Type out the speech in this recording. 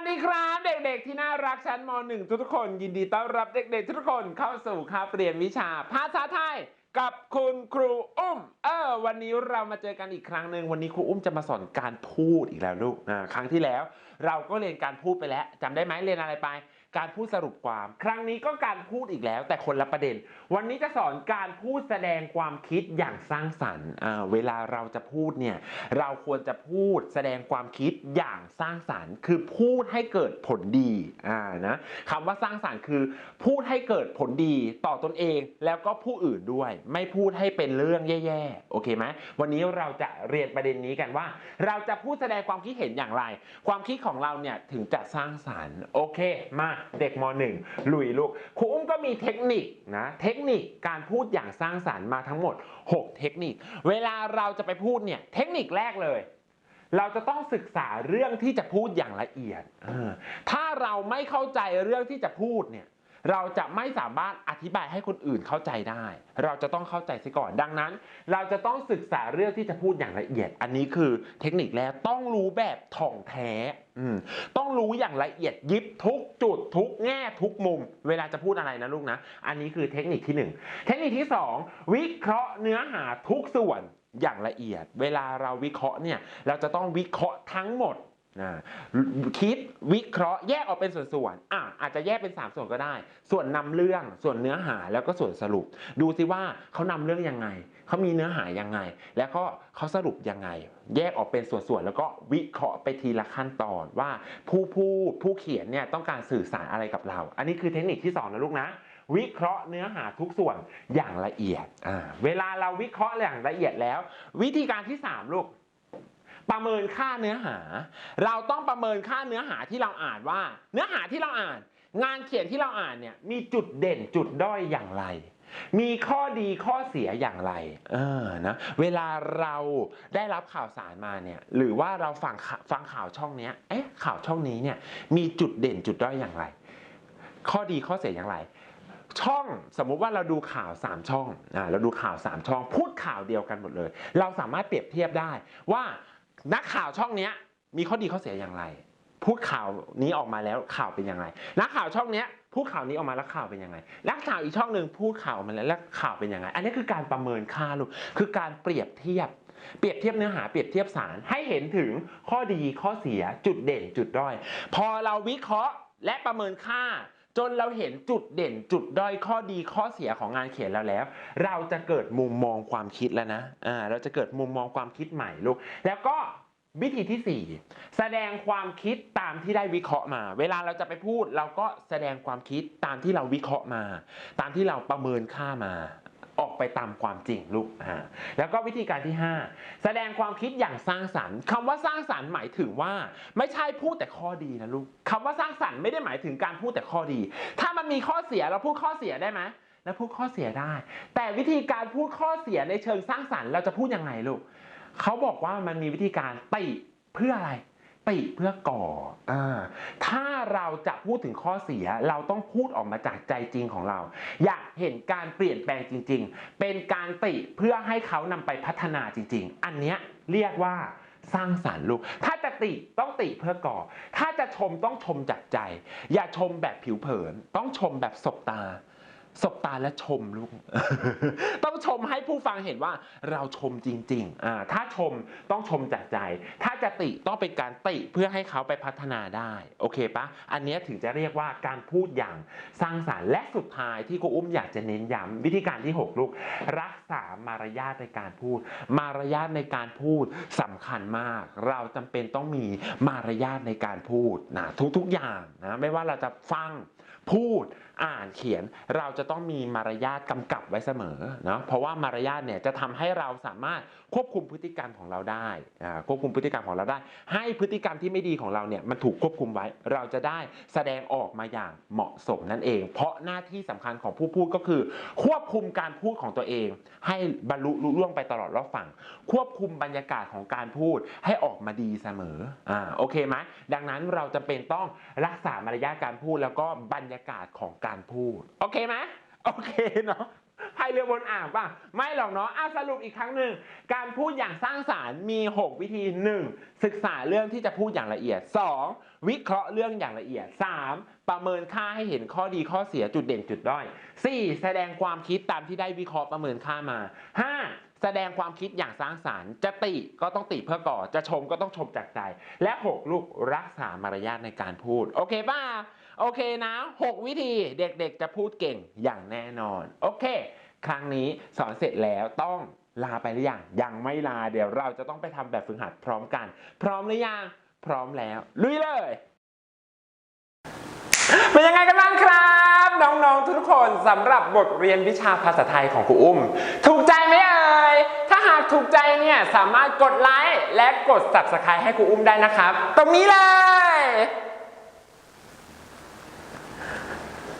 วัสดีครับเด็กๆที่น่ารักชั้นม .1 ทุกๆคนยินดีต้อนรับเด็กๆ ทุกคนเข้าสู่คาบเรียนวิชาภาษาไทยกับคุณครูอุ้ม เออ วันนี้เรามาเจอกันอีกครั้งหนึ่งวันนี้ครูอุ้มจะมาสอนการพูดอีกแล้วลูกนะครั้งที่แล้ว เราก็เรียนการพูดไปแล้วจำได้ไหมเรียนอะไรไป การพูดสรุปความ ครั้งนี้ก็การพูดอีกแล้ว แต่คนละประเด็น วันนี้จะสอนการพูดแสดงความคิดอย่างสร้างสรรค์เวลาเราจะพูดเนี่ยเราควรจะพูดแสดงความคิดอย่างสร้างสรรค์ คือพูดให้เกิดผลดีอ่านะคำว่าสร้างสรรค์คือ พูดให้เกิดผลดีต่อตนเองแล้วก็ผู้อื่นด้วย ไม่พูดให้เป็นเรื่องแย่ๆโอเคไหมวันนี้เราจะเรียนประเด็นนี้กันว่า เราจะพูดแสดงความคิดเห็นอย่างไร ความคิดของเราเนี่ยถึงจะสร้างสรรค์โอเคมาเด็กม .1 ลุยลูกครูอุ้มก็มีเทคนิคนะเทคนิคการพูดอย่างสร้างสรรค์มาทั้งหมด 6 เทคนิค เวลาเราจะไปพูดเนี่ยเทคนิคแรกเลย เราจะต้องศึกษาเรื่องที่จะพูดอย่างละเอียด ถ้าเราไม่เข้าใจเรื่องที่จะพูดเนี่ย เราจะไม่สามารถอธิบายให้คนอื่นเข้าใจได้ เราจะต้องเข้าใจซะก่อน ดังนั้น เราจะต้องศึกษาเรื่องที่จะพูดอย่างละเอียด อันนี้คือเทคนิคแรกต้องรู้แบบถ่องแท้อืมต้องรู้อย่างละเอียดยิบทุกจุดทุกแง่ทุกมุม เวลาจะพูดอะไรนะลูกนะ อันนี้คือเทคนิคที่หนึ่งเทคนิคที่สองวิเคราะห์เนื้อหาทุกส่วนอย่างละเอียด เวลาเราวิเคราะห์เนี่ย เราจะต้องวิเคราะห์ทั้งหมด นะคิดวิเคราะห์แยกออกเป็นส่วนๆอะอาจจะแยกเป็น 3 ส่วนก็ได้ ส่วนนำเรื่องส่วนเนื้อหาแล้วก็ส่วนสรุป ดูสิว่าเขานำเรื่องยังไงเขามีเนื้อหายังไง แล้วก็เขาสรุปยังไง แยกออกเป็นส่วนๆแล้วก็วิเคราะห์ไปทีละขั้นตอนว่าผู้พูดผู้เขียนเนี่ยต้องการสื่อสารอะไรกับเรา อันนี้คือเทคนิคที่สองนะลูกนะวิเคราะห์เนื้อหาทุกส่วนอย่างละเอียด เวลาเราวิเคราะห์อย่างละเอียดแล้ว วิธีการที่ 3 ลูก ประเมินค่าเนื้อหา เราต้องประเมินค่าเนื้อหาที่เราอ่านว่า เนื้อหาที่เราอ่าน งานเขียนที่เราอ่านเนี่ยมีจุดเด่นจุดด้อยอย่างไร มีข้อดีข้อเสียอย่างไรเออนะเวลาเราได้รับข่าวสารมาเนี่ยหรือว่าเราฟังข่าฟังข่าวช่องนี้เอ๊ะข่าวช่องนี้เนี่ยมีจุดเด่นจุดด้อยอย่างไร ข้อดีข้อเสียอย่างไรช่องสมมุติว่าเราดูข่าว 3 ช่องอ่าเราดูข่าว 3 ช่อง พูดข่าวเดียวกันหมดเลย เราสามารถเปรียบเทียบได้ว่า นักข่าวช่องเนี้ย มีข้อดีข้อเสียอย่างไร พูดข่าวนี้ออกมาแล้วข่าวเป็นยังไงนักข่าวช่องเนี้ยพูดข่าวนี้ออกมาแล้วข่าวเป็นยังไงนักข่าวอีกช่องหนึ่งพูดข่าวออกมาแล้วแล้วข่าวเป็นยังไง อันนี้คือการประเมินค่าลูกคือการเปรียบเทียบ เปรียบเทียบเนื้อหาเปรียบเทียบสารให้เห็นถึงข้อดีข้อเสียจุดเด่นจุดด้อย พอเราวิเคราะห์และประเมินค่า จนเราเห็นจุดเด่นจุดด้อยข้อดีข้อเสียของงานเขียนแล้วแล้ว เราจะเกิดมุมมองความคิดแล้วนะอ่าเราจะเกิดมุมมองความคิดใหม่ลูกแล้วก็วิธีที่ 4 แสดงความคิดตามที่ได้วิเคราะห์มา เวลาเราจะไปพูด เราก็แสดงความคิดตามที่เราวิเคราะห์มา ตามที่เราประเมินค่ามา ออกไปตามความจริงลูกอ่าแล้วก็วิธีการที่ 5 แสดงความคิดอย่างสร้างสรรค์คำว่าสร้างสรรค์หมายถึงว่า ไม่ใช่พูดแต่ข้อดีนะลูกคำว่าสร้างสรรค์ไม่ได้หมายถึงการพูดแต่ข้อดี ถ้ามันมีข้อเสียเราพูดข้อเสียได้ไหมแล้วพูดข้อเสียได้ แต่วิธีการพูดข้อเสียในเชิงสร้างสรรค์เราจะพูดยังไงลูกเขาบอกว่ามันมีวิธีการติเพื่ออะไร ติเพื่อก่ออ่าถ้าเราจะพูดถึงข้อเสียเราต้องพูดออกมาจากใจจริงของเรา อยากเห็นการเปลี่ยนแปลงจริง ๆ เป็นการติเพื่อให้เขานำไปพัฒนาจริง ๆ อันเนี้ยเรียกว่าสร้างสารรค์ลูก ถ้าจะติต้องติเพื่อก่อ ถ้าจะชมต้องชมจากใจ อย่าชมแบบผิวเผิน ต้องชมแบบสบตา สบตาและชมลูก ต้องชมให้ผู้ฟังเห็นว่าเราชมจริงๆอ่าถ้าชมต้องชมจากใจ ถ้าจะติต้องเป็นการติเพื่อให้เขาไปพัฒนาได้ โอเคปะอันนี้ถึงจะเรียกว่าการพูดอย่างสร้างสารรค์และสุดท้ายที่ครูอุ้มอยากจะเน้นย้ำวิธีการที่ 6 ลูก รักษามารยาทในการพูด มารยาทในการพูดสำคัญมาก เราจำเป็นต้องมีมารยาทในการพูดนะทุกๆอย่างนะไม่ว่าเราจะฟัง พูดอ่านเขียนเราจะต้องมีมารยาทกำกับไว้เสมอเนาะเพราะว่ามารยาทเนี่ยจะทำให้เราสามารถควบคุมพฤติกรรมของเราได้อ่าควบคุมพฤติกรรมของเราได้ ให้พฤติกรรมที่ไม่ดีของเราเนี่ยมันถูกควบคุมไว้ เราจะได้แสดงออกมาอย่างเหมาะสมนั่นเอง เพราะหน้าที่สำคัญของผู้พูดก็คือ ควบคุมการพูดของตัวเอง ให้บรรลุลุล่วงไปตลอดรอบฝั่งควบคุมบรรยากาศของการพูดให้ออกมาดีเสมออ่าโอเคไหมดังนั้นเราจำเป็นต้องรักษามารยาทการพูดแล้วก็บรรยยากาศของการพูด โอเคไหมโอเคเนาะพายเรือบนอ่างป่ะ ไม่หรอกเนาะอะสรุปอีกครั้งหนึ่ง การพูดอย่างสร้างสารรค์มี 6 วิธี 1. ศึกษาเรื่องที่จะพูดอย่างละเอียด 2. วิเคราะห์เรื่องอย่างละเอียด 3. ประเมินค่าให้เห็นข้อดีข้อเสียจุดเด่นจุดด้อย 4. แสดงความคิดตามที่ได้วิเคราะห์ประเมินค่ามา 5. แสดงความคิดอย่างสร้างสารรค์จะติก็ต้องติเพื่อก่อ จะชมก็ต้องชมจากใจ และ 6 ลูกรักษามารยาทในการพูด โอเคป่ะ โอเคนะ 6 วิธีเด็กๆจะพูดเก่งอย่างแน่นอน โอเค ครั้งนี้สอนเสร็จแล้วต้องลาไปหรือยังยังไม่ลาเดี๋ยวเราจะต้องไปทำแบบฝึกหัดพร้อมกัน พร้อมหรือยังพร้อมแล้ว ลุยเลย เป็นยังไงกันบ้างครับ น้องๆ ทุกคนสำหรับบทเรียนวิชาภาษาไทยของครูอุ้ม ถูกใจไหมเอ่ยถ้าหากถูกใจเนี่ยสามารถกดไลค์และกด subscribe ให้ครูอุ้มได้นะครับ ตรงนี้เลย